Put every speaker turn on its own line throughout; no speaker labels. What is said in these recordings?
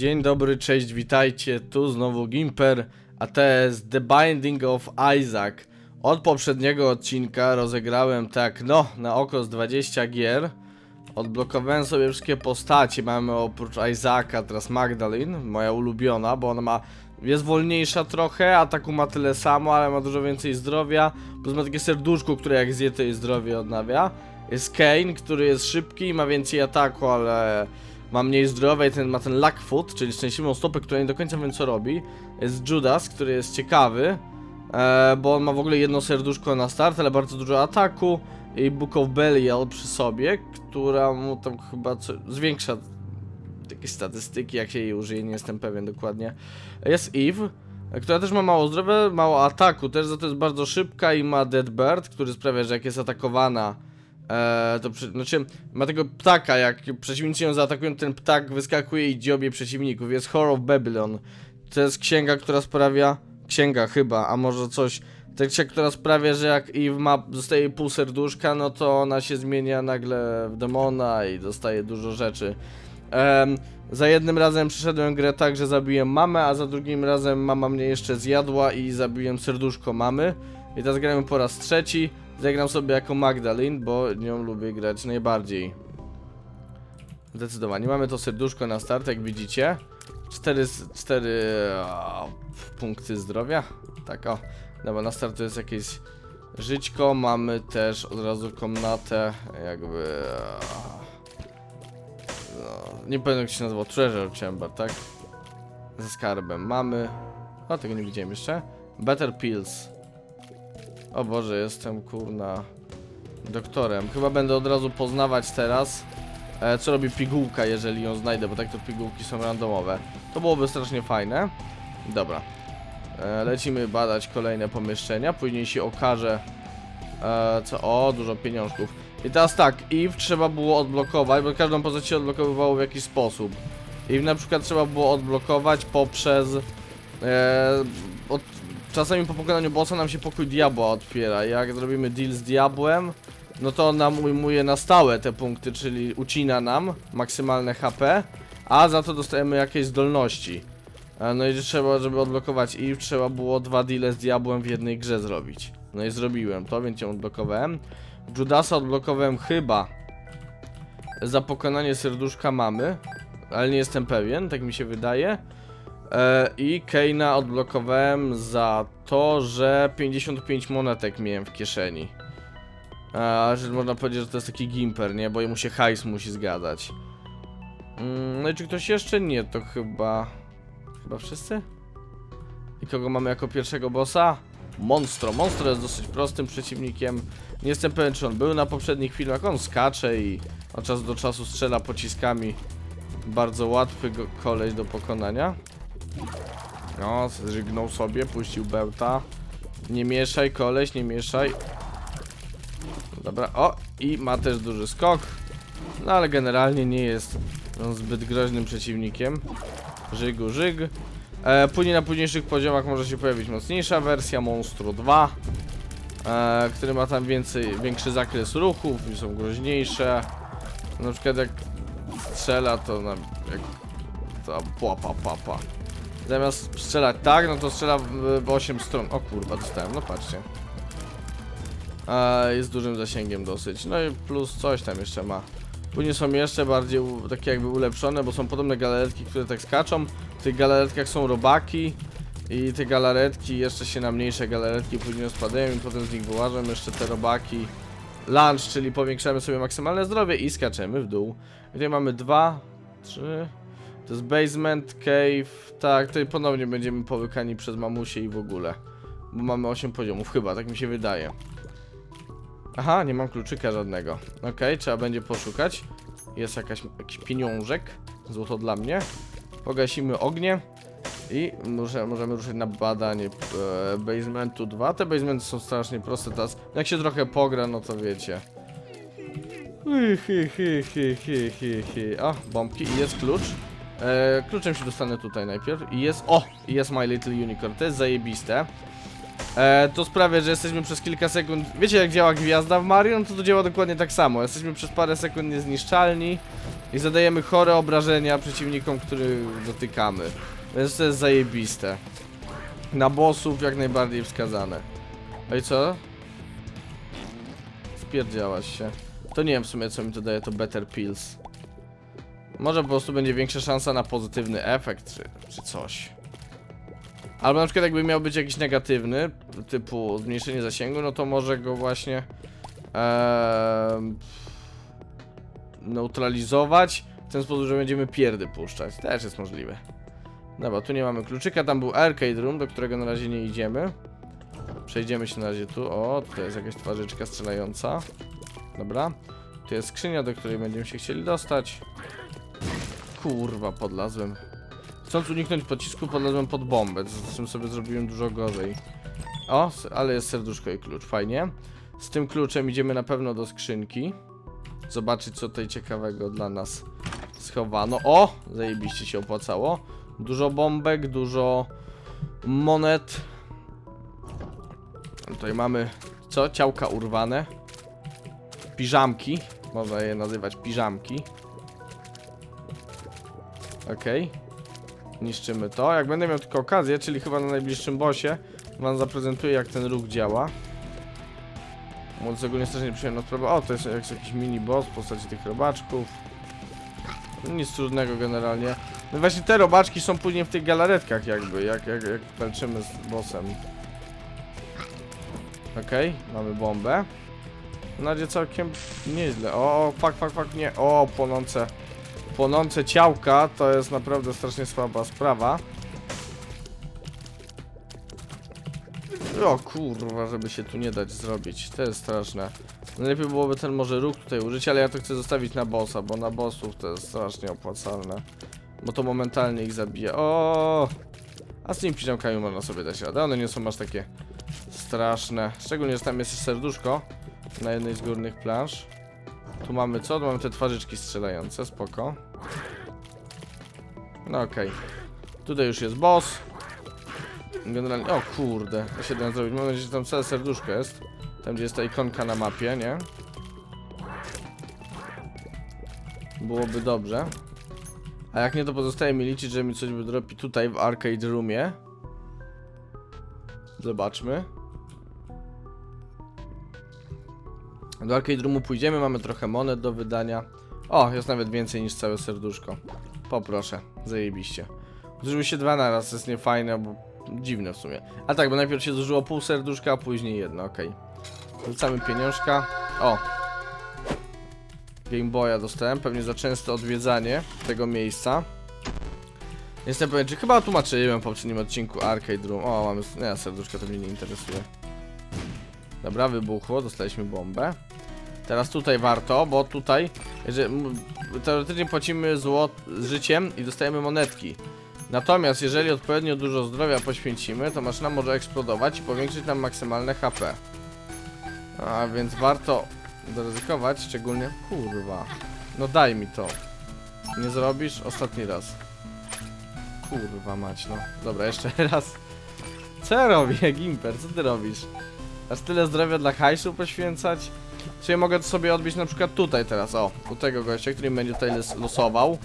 Dzień dobry, cześć, witajcie, tu znowu Gimper, a to jest The Binding of Isaac. Od poprzedniego odcinka rozegrałem tak, no, na oko z 20 gier. Odblokowałem sobie wszystkie postacie, mamy oprócz Isaaca teraz Magdalene, moja ulubiona, bo ona ma, jest wolniejsza trochę, ataku ma tyle samo, ale ma dużo więcej zdrowia, plus ma takie serduszko, które jak zje to jej zdrowie odnawia. Jest Kane, który jest szybki i ma więcej ataku, ale ma mniej zdrowia i ten ma ten Luckfoot, czyli szczęśliwą stopę, która nie do końca wiem co robi. Jest Judas, który jest ciekawy, e, bo on ma w ogóle jedno serduszko na start, ale bardzo dużo ataku. I Book of Belial przy sobie, która mu tam chyba co, zwiększa jakieś statystyki, jak się jej użyje, nie jestem pewien dokładnie. Jest Eve, która też ma mało zdrowia, mało ataku, też za to jest bardzo szybka i ma Dead Bird, który sprawia, że jak jest atakowana, e, to przy, znaczy ma tego ptaka, jak przeciwnicy ją zaatakują, ten ptak wyskakuje i dziobie przeciwników. Jest Horror of Babylon, to jest księga, która sprawia, księga chyba, a może coś, tekście, która sprawia, że jak Eve ma, dostaje pół serduszka, no to ona się zmienia nagle w demona i dostaje dużo rzeczy. Za jednym razem przeszedłem grę tak, że zabiłem mamę, a za drugim razem mama mnie jeszcze zjadła i zabiłem serduszko mamy. I teraz gramy po raz trzeci. Zagram sobie jako Magdalene, bo nią lubię grać najbardziej. Zdecydowanie. Mamy to serduszko na start, jak widzicie. Cztery, cztery o, punkty zdrowia. Tak o. Dobra, na start to jest jakieś żyćko. Mamy też od razu komnatę, jakby... o, No, nie pamiętam jak się nazywał. Treasure Chamber, tak? Ze skarbem. Mamy... O, tego nie widziałem jeszcze. Better Pills. O Boże, jestem kurna doktorem. Chyba będę od razu poznawać teraz, e, co robi pigułka, jeżeli ją znajdę, bo tak to pigułki są randomowe. To byłoby strasznie fajne. Dobra. E, lecimy badać kolejne pomieszczenia, później się okaże, e, co... O, dużo pieniążków. I teraz tak, Eve trzeba było odblokować, bo każdą postać się odblokowywało w jakiś sposób. Eve na przykład trzeba było odblokować poprzez... E, od, czasami po pokonaniu bossa nam się pokój diabła otwiera. Jak zrobimy deal z diabłem, no to on nam ujmuje na stałe te punkty, czyli ucina nam maksymalne HP, a za to dostajemy jakieś zdolności. E, No i trzeba, żeby odblokować Eve, trzeba było dwa deale z diabłem w jednej grze zrobić. No i zrobiłem to, więc ją odblokowałem. Judasa odblokowałem chyba za pokonanie serduszka mamy, ale nie jestem pewien, tak mi się wydaje. E, I Keina odblokowałem za to, że 55 monetek miałem w kieszeni. A, że można powiedzieć, że to jest taki gimper, nie? Bo mu się hajs musi zgadzać. Mm, no i czy ktoś jeszcze? Nie, to chyba... Chyba wszyscy? I kogo mamy jako pierwszego bossa? Monstro. Monstro jest dosyć prostym przeciwnikiem. Nie jestem pewien, czy on był na poprzednich filmach. On skacze i od czasu do czasu strzela pociskami. Bardzo łatwy go koleś do pokonania. No, zrygnął sobie, puścił bełta. Nie mieszaj, koleś, nie mieszaj. Dobra, o, i ma też duży skok. No ale generalnie nie jest zbyt groźnym przeciwnikiem. Żygu, żyg. E, później na późniejszych poziomach może się pojawić mocniejsza wersja Monstru 2. E, który ma tam więcej, większy zakres ruchów i są groźniejsze. Na przykład jak strzela to na, jak to pa, pa, pa, pa. Zamiast strzelać tak, no to strzela w, w 8 stron. O kurwa, dostałem, no patrzcie. A, jest dużym zasięgiem dosyć. No i plus coś tam jeszcze ma. Później są jeszcze bardziej takie jakby ulepszone, bo są podobne galaretki, które tak skaczą. W tych galaretkach są robaki. I te galaretki jeszcze się na mniejsze galaretki później rozpadają i potem z nich wyłażą jeszcze te robaki. Lunch, czyli powiększamy sobie maksymalne zdrowie i skaczemy w dół. Tutaj mamy dwa, trzy. To jest basement, cave. Tak, tutaj ponownie będziemy połykani przez mamusie i w ogóle. Bo mamy 8 poziomów, chyba, tak mi się wydaje. Aha, nie mam kluczyka żadnego. Okej, trzeba będzie poszukać. Jest jakaś, jakiś pieniążek. Złoto dla mnie. Pogasimy ognie. I może, możemy ruszyć na badanie e, basementu 2. Te basementy są strasznie proste teraz. Jak się trochę pogra, no to wiecie. Hi, hi, hi, hi, hi, hi, hi. O, bombki i jest klucz. E, kluczem się dostanę tutaj najpierw. I jest. O! Jest My Little Unicorn. To jest zajebiste. E, to sprawia, że jesteśmy przez kilka sekund. Wiecie, jak działa gwiazda w Mario? No to to działa dokładnie tak samo. Jesteśmy przez parę sekund niezniszczalni. i zadajemy chore obrażenia przeciwnikom, których dotykamy. Więc to jest zajebiste. Na bossów jak najbardziej wskazane. I co? Spierdziałaś się. To nie wiem w sumie co mi to daje, to Better Pills. Może po prostu będzie większa szansa na pozytywny efekt, czy, czy coś. Albo na przykład jakby miał być jakiś negatywny, typu zmniejszenie zasięgu, no to może go właśnie neutralizować w ten sposób, że będziemy pierdy puszczać. Też jest możliwe. Dobra, tu nie mamy kluczyka, tam był arcade room, do którego na razie nie idziemy. Przejdziemy się na razie tu. O, tutaj jest jakaś twarzyczka strzelająca. Dobra. Tu jest skrzynia, do której będziemy się chcieli dostać. Kurwa, podlazłem. Chcąc uniknąć pocisku, podlazłem pod bombę, z czym sobie zrobiłem dużo gorzej. O, ale jest serduszko i klucz, fajnie. Z tym kluczem idziemy na pewno do skrzynki. Zobaczyć, co tutaj ciekawego dla nas schowano. O! Zajebiście się opłacało. Dużo bombek, dużo monet. Tutaj mamy, co? Ciałka urwane. Piżamki. Można je nazywać piżamki. Okej. Niszczymy to. Jak będę miał tylko okazję, czyli chyba na najbliższym bossie, wam zaprezentuję jak ten ruch działa. Moc ogólnie strasznie przyjemna sprawa. O, to jest jak- jakiś mini boss w postaci tych robaczków. Nic trudnego generalnie. No właśnie te robaczki są później w tych galaretkach jakby, jak, jak, jak walczymy z bossem. Okej, mamy bombę. Na razie całkiem nieźle. O, fuck, fuck, fuck, nie. O, płonące. Płonące ciałka to jest naprawdę strasznie słaba sprawa. O kurwa, żeby się tu nie dać zrobić. To jest straszne. Najlepiej byłoby ten może róg tutaj użyć, ale ja to chcę zostawić na bossa, bo na bossów to jest strasznie opłacalne. Bo to momentalnie ich zabije. O! A z tymi piżamkami można sobie dać radę. One nie są aż takie straszne. Szczególnie, że tam jest serduszko na jednej z górnych planż. Tu mamy co? Tu mamy te twarzyczki strzelające, spoko. No okej. Tutaj już jest boss. Generalnie, o kurde, to się da zrobić. Mam nadzieję, że tam całe serduszko jest. Tam gdzie jest ta ikonka na mapie, nie? Byłoby dobrze. A jak nie, to pozostaje mi liczyć, że mi coś wydropi tutaj w arcade roomie. Zobaczmy. Do arcade roomu pójdziemy, mamy trochę monet do wydania. O, jest nawet więcej niż całe serduszko. Poproszę, zajebiście. Zużyły się dwa naraz, to jest niefajne, bo dziwne w sumie. A tak, bo najpierw się zużyło pół serduszka, a później jedno, okej. Rzucamy pieniążka. O! Game Boya dostałem, pewnie za częste odwiedzanie tego miejsca. Jestem pewien, czy chyba tłumaczyłem w poprzednim odcinku Arcade Room. O, mamy... Nie, serduszko to mnie nie interesuje. Dobra, wybuchło, dostaliśmy bombę. Teraz tutaj warto, bo tutaj teoretycznie płacimy złot życiem i dostajemy monetki. Natomiast jeżeli odpowiednio dużo zdrowia poświęcimy, to maszyna może eksplodować i powiększyć nam maksymalne HP. A więc warto zaryzykować, szczególnie... Kurwa. No daj mi to. Nie zrobisz? Ostatni raz. Kurwa mać, no. Dobra, jeszcze raz. Co ja robię, Gimper? Co ty robisz? Aż tyle zdrowia dla hajsu poświęcać? Czy ja mogę to sobie odbić na przykład tutaj teraz, o, u tego gościa, który będzie tutaj los losował.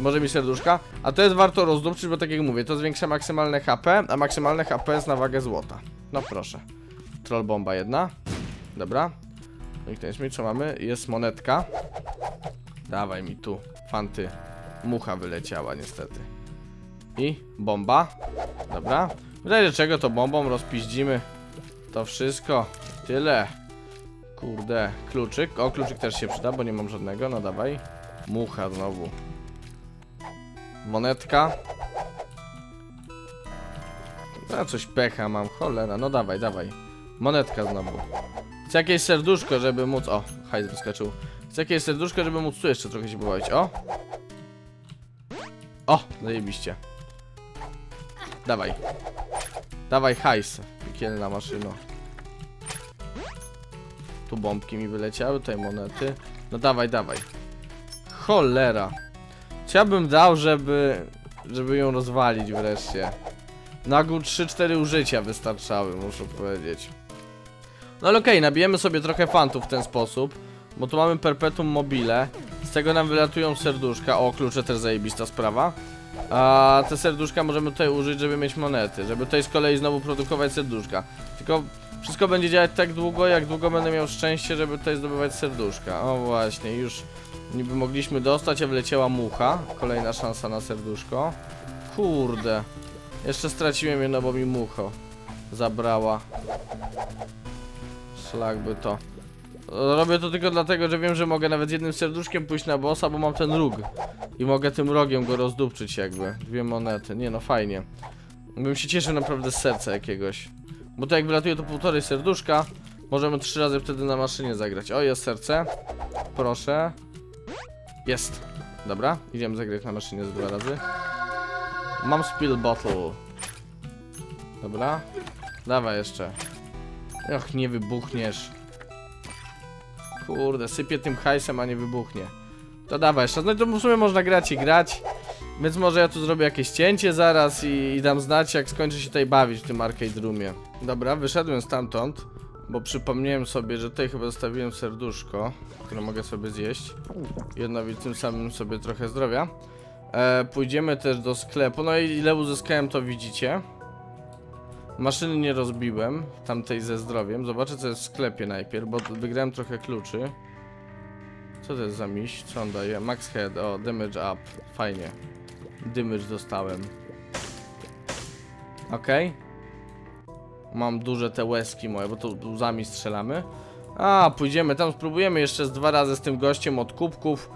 Może mi serduszka. A to jest warto rozdupczyć, bo tak jak mówię, to zwiększa maksymalne HP, a maksymalne HP jest na wagę złota. No proszę. Troll bomba jedna. Dobra. I kto jest co mamy? Jest monetka. Dawaj mi tu. Fanty. Mucha wyleciała niestety. I bomba. Dobra. W razie czego to bombą rozpiździmy. To wszystko. Tyle. Kurde. Kluczyk. O, kluczyk też się przyda, bo nie mam żadnego. No dawaj. Mucha znowu. Monetka. A coś pecha mam, cholera. No dawaj, dawaj. Monetka znowu. Chcę jakieś serduszko, żeby móc... O, hajs wyskoczył. Chcę jakieś serduszko, żeby móc tu jeszcze trochę się pobawić. O! O, zajebiście. Dawaj. Dawaj hajs. Piekielna maszyno. Tu bombki mi wyleciały, tutaj monety. No dawaj, dawaj. Cholera. Chciałbym dał, żeby... żeby ją rozwalić wreszcie. Na ogół 3-4 użycia wystarczały, muszę powiedzieć. No ale okej, nabijemy sobie trochę fantów w ten sposób, bo tu mamy perpetuum mobile. tego nam wylatują serduszka. O, klucze też zajebista sprawa. A te serduszka możemy tutaj użyć, żeby mieć monety. Żeby tutaj z kolei znowu produkować serduszka. Tylko wszystko będzie działać tak długo, jak długo będę miał szczęście, żeby tutaj zdobywać serduszka. O właśnie, już niby mogliśmy dostać, a wleciała mucha. Kolejna szansa na serduszko. Kurde. Jeszcze straciłem jedno, bo mi mucho zabrała. Szlak by to. Robię to tylko dlatego, że wiem, że mogę nawet jednym serduszkiem pójść na bossa, bo mam ten róg. I mogę tym rogiem go rozdupczyć jakby. Dwie monety. Nie no, fajnie. Bym się cieszył naprawdę z serca jakiegoś. Bo to jak wylatuje to półtorej serduszka, możemy trzy razy wtedy na maszynie zagrać. O, jest serce. Proszę. Jest. Dobra, idziemy zagrać na maszynie z dwa razy. Mam spill bottle. Dobra. Dawaj jeszcze. Och, nie wybuchniesz. Kurde, sypie tym hajsem, a nie wybuchnie. To dawaj jeszcze. No i to w sumie można grać i grać. Więc może ja tu zrobię jakieś cięcie zaraz i, i dam znać, jak skończę się tutaj bawić w tym arcade roomie. Dobra, wyszedłem stamtąd, bo przypomniałem sobie, że tutaj chyba zostawiłem serduszko, które mogę sobie zjeść. I tym samym sobie trochę zdrowia. E, pójdziemy też do sklepu. No i ile uzyskałem, to widzicie. Maszyny nie rozbiłem, tamtej ze zdrowiem. Zobaczę co jest w sklepie najpierw, bo wygrałem trochę kluczy. Co to jest za miś? Co on daje? Max head, o, damage up. Fajnie. Damage dostałem. Okej. Mam duże te łezki moje, bo tu łzami strzelamy. A, pójdziemy tam, spróbujemy jeszcze z dwa razy z tym gościem od kubków.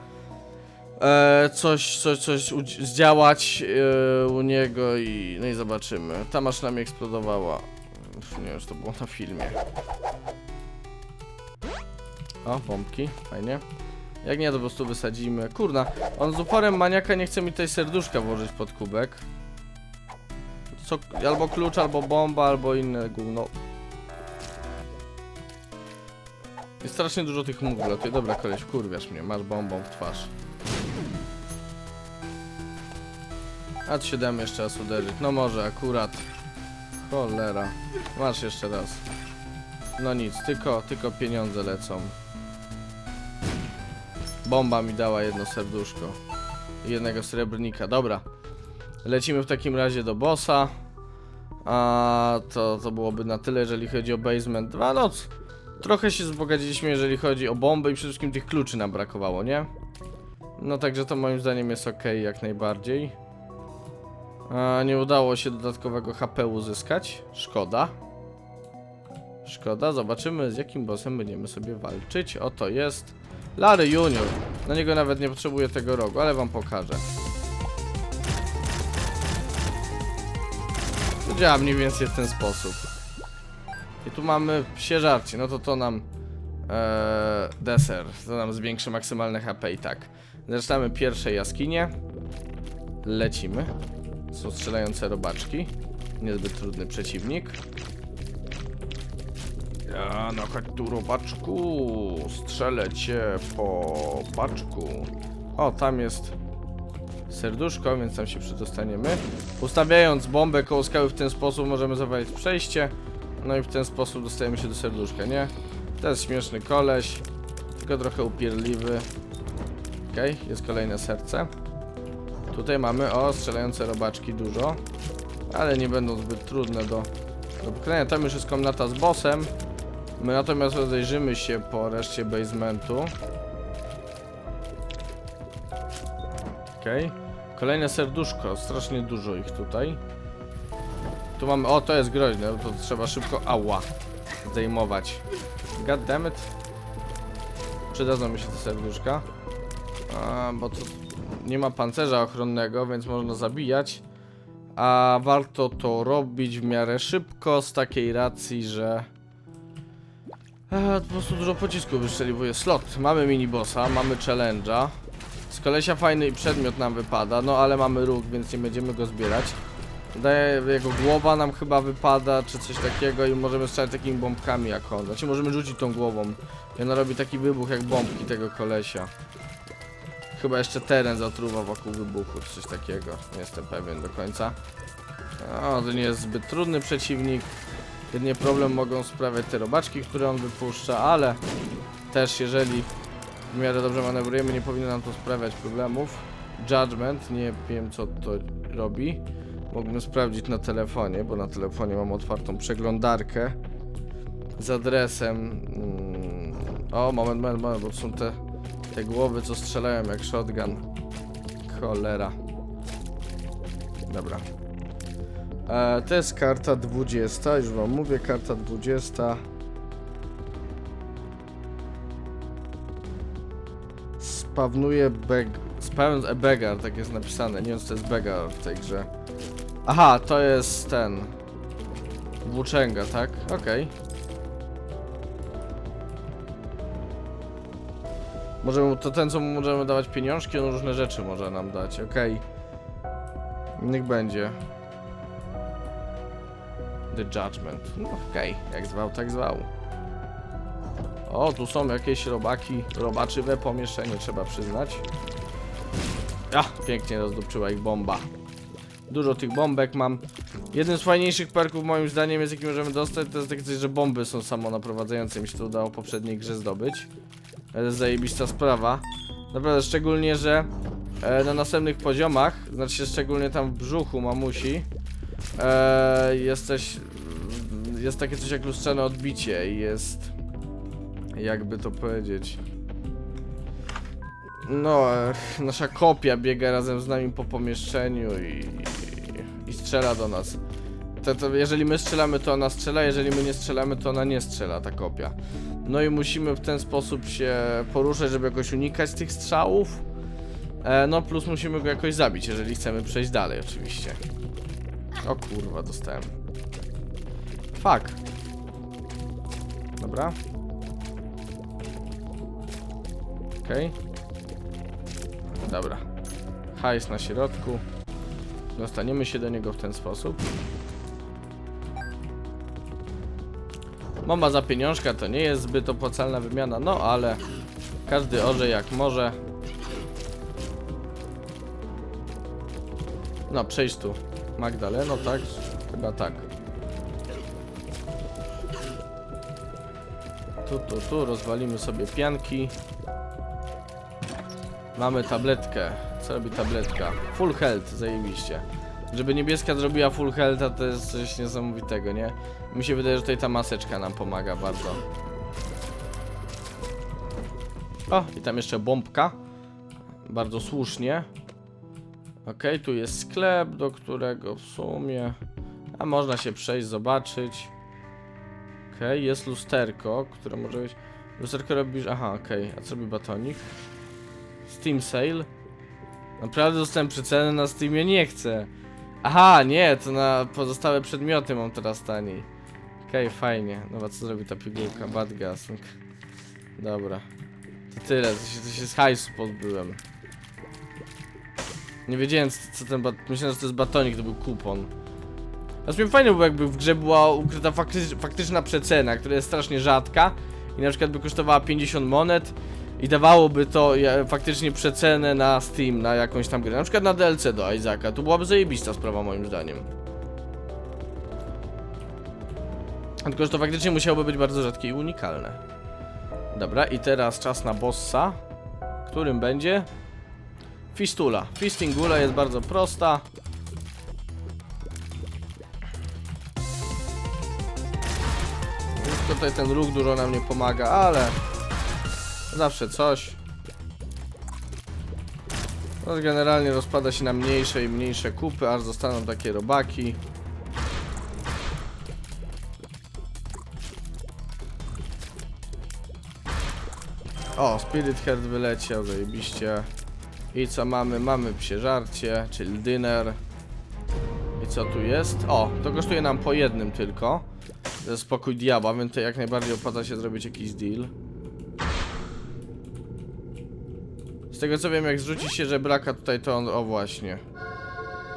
E, coś, coś, coś zdziałać e, u niego i no i zobaczymy. Ta maszyna mi eksplodowała. Nie wiem, czy to było na filmie. O, bombki, fajnie. Jak nie, to po prostu wysadzimy. Kurna, on z uporem maniaka nie chce mi tutaj serduszka włożyć pod kubek. Co, albo klucz, albo bomba, albo inne gówno. Jest strasznie dużo tych latuje. Dobra, koleś, kurwiasz mnie, masz bombą w twarz. A się jeszcze raz uderzyć. No może akurat. Cholera. Masz jeszcze raz. No nic, tylko, tylko pieniądze lecą. Bomba mi dała jedno serduszko. Jednego srebrnika. Dobra. Lecimy w takim razie do bossa. A to, to byłoby na tyle, jeżeli chodzi o Basement 2. No, trochę się wzbogaciliśmy, jeżeli chodzi o bomby i przede wszystkim tych kluczy nam brakowało, nie? No także to moim zdaniem jest ok jak najbardziej. A, nie udało się dodatkowego HP uzyskać. Szkoda. Szkoda, zobaczymy z jakim bossem będziemy sobie walczyć. Oto jest Larry Junior. Na niego nawet nie potrzebuję tego rogu, ale wam pokażę. To działa mniej więcej w ten sposób. I tu mamy psie żarcie, no to to nam e, deser, to nam zwiększy maksymalne HP i tak. Zaczynamy pierwsze jaskinie. Lecimy. Są strzelające robaczki. Niezbyt trudny przeciwnik. Ja, no chodź tu robaczku. Strzelę cię po baczku. O, tam jest serduszko, więc tam się przedostaniemy. Ustawiając bombę koło skały w ten sposób możemy zawalić przejście. No i w ten sposób dostajemy się do serduszka, nie? To jest śmieszny koleś. Tylko trochę upierdliwy. Okej, jest kolejne serce. Tutaj mamy, o, strzelające robaczki dużo. Ale nie będą zbyt trudne do, do pokonania. Tam już jest komnata z bossem. My natomiast rozejrzymy się po reszcie basementu. Okej. Kolejne serduszko, strasznie dużo ich tutaj. Tu mamy, o to jest groźne, to trzeba szybko, ała, zdejmować. God damn it. Przydadzą mi się te serduszka. A, bo to nie ma pancerza ochronnego, więc można zabijać. A warto to robić w miarę szybko, z takiej racji, że... A, po prostu dużo pocisków wystrzeliwuje slot. Mamy minibossa, mamy challenge'a. Z kolesia fajny przedmiot nam wypada, no ale mamy róg, więc nie będziemy go zbierać. Daje, jego głowa nam chyba wypada, czy coś takiego i możemy strzelać takimi bombkami jak on. Znaczy możemy rzucić tą głową. I ona robi taki wybuch jak bombki tego kolesia. Chyba jeszcze teren zatruwa wokół wybuchu, czy coś takiego. Nie jestem pewien do końca. O, to nie jest zbyt trudny przeciwnik. Jedynie problem mogą sprawiać te robaczki, które on wypuszcza, ale też jeżeli w miarę dobrze manewrujemy, nie powinno nam to sprawiać problemów. Judgment, nie wiem co to robi. Mógłbym sprawdzić na telefonie, bo na telefonie mam otwartą przeglądarkę z adresem. Mm, o, moment, moment, moment, bo to są te, te głowy, co strzelają jak shotgun. Cholera. Dobra. E, to jest karta 20, już wam mówię, karta 20. Spawnuje beg... Spawn a beggar, tak jest napisane. Nie wiem, co to jest beggar w tej grze. Aha, to jest ten... Włóczęga, tak? Okej. Możemy, to ten, co mu możemy dawać pieniążki, on różne rzeczy może nam dać, okej. Niech będzie. The Judgment. No okej, jak zwał, tak zwał. O, tu są jakieś robaki, robaczywe pomieszczenie, trzeba przyznać. Ja, pięknie rozdupczyła ich bomba. Dużo tych bombek mam. Jeden z fajniejszych perków moim zdaniem jest jaki możemy dostać, to jest takie coś, że bomby są samonaprowadzające. Mi się to udało w poprzedniej grze zdobyć. To jest zajebista sprawa. Naprawdę, szczególnie, że e, na następnych poziomach, znaczy szczególnie tam w brzuchu mamusi, e, jesteś, jest takie coś jak lustrzane odbicie i jest, jakby to powiedzieć, no, e, nasza kopia biega razem z nami po pomieszczeniu i, i strzela do nas. To, to jeżeli my strzelamy, to ona strzela, jeżeli my nie strzelamy, to ona nie strzela, ta kopia. No i musimy w ten sposób się poruszać, żeby jakoś unikać tych strzałów. E, no plus musimy go jakoś zabić, jeżeli chcemy przejść dalej oczywiście. O kurwa, dostałem. Fuck. Dobra. Okej. Dobra. Hajs na środku. Dostaniemy się do niego w ten sposób. Mama za pieniążka to nie jest zbyt opłacalna wymiana, no ale każdy orze jak może. No, przejść tu. Magdaleno, tak? Chyba tak. Tu, tu, tu, rozwalimy sobie pianki. Mamy tabletkę. Co robi tabletka? Full health, zajebiście. Żeby niebieska zrobiła full health, to jest coś niesamowitego, nie? Mi się wydaje, że tutaj ta maseczka nam pomaga bardzo. O, i tam jeszcze bombka. Bardzo słusznie. Okej, tu jest sklep, do którego w sumie... A można się przejść, zobaczyć. Okej, jest lusterko, które może być... Lusterko robisz... Aha, okej. A co robi batonik? Steam sale. Naprawdę dostałem przeceny na Steamie, nie chcę. Aha, nie, to na pozostałe przedmioty mam teraz taniej. Okej, fajnie. No a co zrobi ta pigułka? Bad gas. Dobra. To tyle, to się, to się z hajsu pozbyłem. Nie wiedziałem co, ten bat... Myślałem, że to jest batonik, to był kupon. Mnie fajnie było jakby w grze była ukryta faktycz, faktyczna przecena, która jest strasznie rzadka i na przykład by kosztowała 50 monet i dawałoby to faktycznie przecenę na Steam, na jakąś tam grę, na przykład na DLC do Isaaca, to byłaby zajebista sprawa moim zdaniem. Tylko, że to faktycznie musiałoby być bardzo rzadkie i unikalne. Dobra, i teraz czas na bossa, którym będzie Fistula. Fistingula jest bardzo prosta. Tutaj ten ruch dużo nam nie pomaga, ale zawsze coś. No, generalnie rozpada się na mniejsze i mniejsze kupy, aż zostaną takie robaki. O, Spirit Heart wyleciał, zajebiście. I co mamy? Mamy psie żarcie, czyli dinner. I co tu jest? O, to kosztuje nam po jednym tylko. Jest spokój diabła, więc to jak najbardziej opłaca się zrobić jakiś deal. Z tego co wiem, jak zrzuci się żebraka tutaj, to on... O właśnie.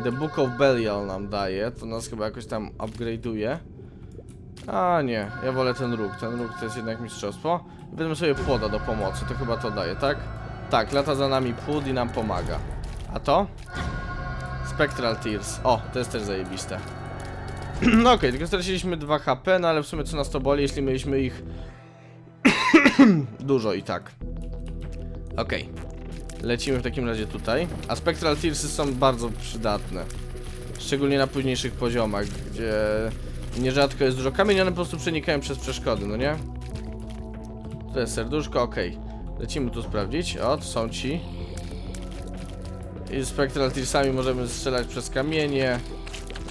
The Book of Belial nam daje, to nas chyba jakoś tam upgrade'uje. A nie, ja wolę ten róg, ten róg to jest jednak mistrzostwo. Wezmę sobie płoda do pomocy, to chyba to daje, tak? Tak, lata za nami płód i nam pomaga. A to? Spectral Tears. O, to jest też zajebiste. no okej, tylko straciliśmy 2 HP, no ale w sumie co nas to boli, jeśli mieliśmy ich dużo i tak. Okej. Lecimy w takim razie tutaj. A Spectral Tearsy są bardzo przydatne. Szczególnie na późniejszych poziomach, gdzie nierzadko jest dużo kamieni, one po prostu przenikają przez przeszkody, no nie? To jest serduszko, okej. Lecimy tu sprawdzić. O, to są ci. I Spectral Tearsami możemy strzelać przez kamienie.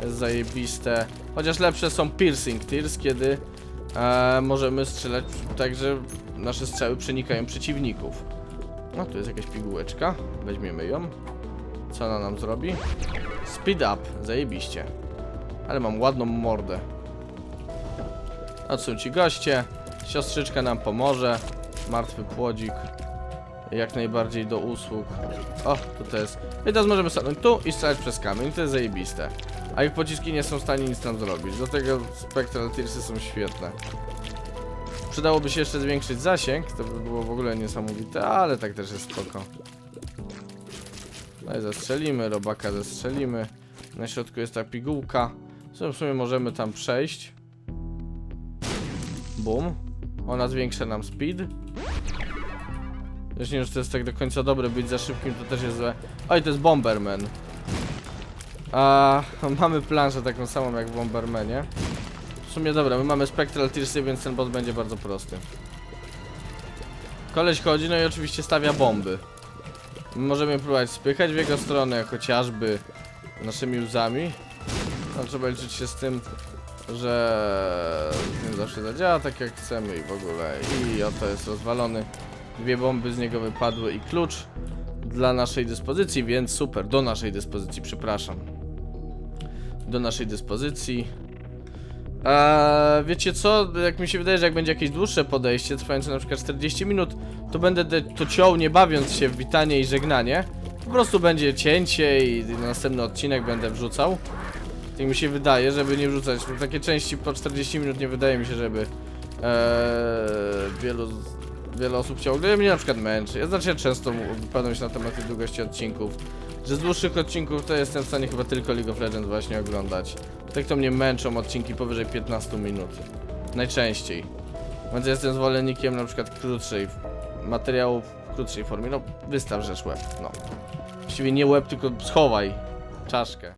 Jest zajebiste. Chociaż lepsze są Piercing Tears, kiedy e, możemy strzelać tak, że nasze strzały przenikają przeciwników. No, tu jest jakaś pigułeczka. Weźmiemy ją. Co ona nam zrobi? Speed up, zajebiście. Ale mam ładną mordę. Są ci goście. Siostrzyczka nam pomoże. Martwy płodzik. Jak najbardziej do usług. O, tutaj jest. I teraz możemy stanąć tu i strzelać przez kamień. To jest zajebiste. A ich pociski nie są w stanie nic nam zrobić. Dlatego Spectral Tearsy są świetne. Przydałoby się jeszcze zwiększyć zasięg, to by było w ogóle niesamowite, ale tak też jest spoko. No i zastrzelimy, robaka zastrzelimy. Na środku jest ta pigułka. W sumie możemy tam przejść. Bum. Ona zwiększa nam speed. Już nie wiem, czy to jest tak do końca dobre, być za szybkim to też jest złe. Oj, to jest Bomberman. A mamy planszę taką samą jak w Bombermanie. W sumie dobra, my mamy Spectral Tearsy, więc ten boss będzie bardzo prosty. Koleś chodzi, no i oczywiście stawia bomby. My możemy próbować spychać w jego stronę, chociażby naszymi łzami. No trzeba liczyć się z tym, że nie zawsze zadziała tak jak chcemy i w ogóle. I oto jest rozwalony. Dwie bomby z niego wypadły i klucz dla naszej dyspozycji, więc super, do naszej dyspozycji, przepraszam. Do naszej dyspozycji. Eee, wiecie co? Jak mi się wydaje, że jak będzie jakieś dłuższe podejście, trwające na przykład 40 minut, to będę to ciął nie bawiąc się w witanie i żegnanie. Po prostu będzie cięcie i na następny odcinek będę wrzucał. Tak mi się wydaje, żeby nie wrzucać. bo Takie części po 40 minut nie wydaje mi się, żeby eee, wielu, wiele osób chciało. Gdyby mnie na przykład męczy. Ja znaczy ja często wypowiadam się na temat długości odcinków. Że z dłuższych odcinków to jestem w stanie chyba tylko League of Legends właśnie oglądać. Tak to mnie męczą odcinki powyżej 15 minut. Najczęściej. Więc jestem zwolennikiem na przykład krótszej materiałów w krótszej formie. No, wystaw rzecz łeb. No. Właściwie nie łeb, tylko schowaj czaszkę.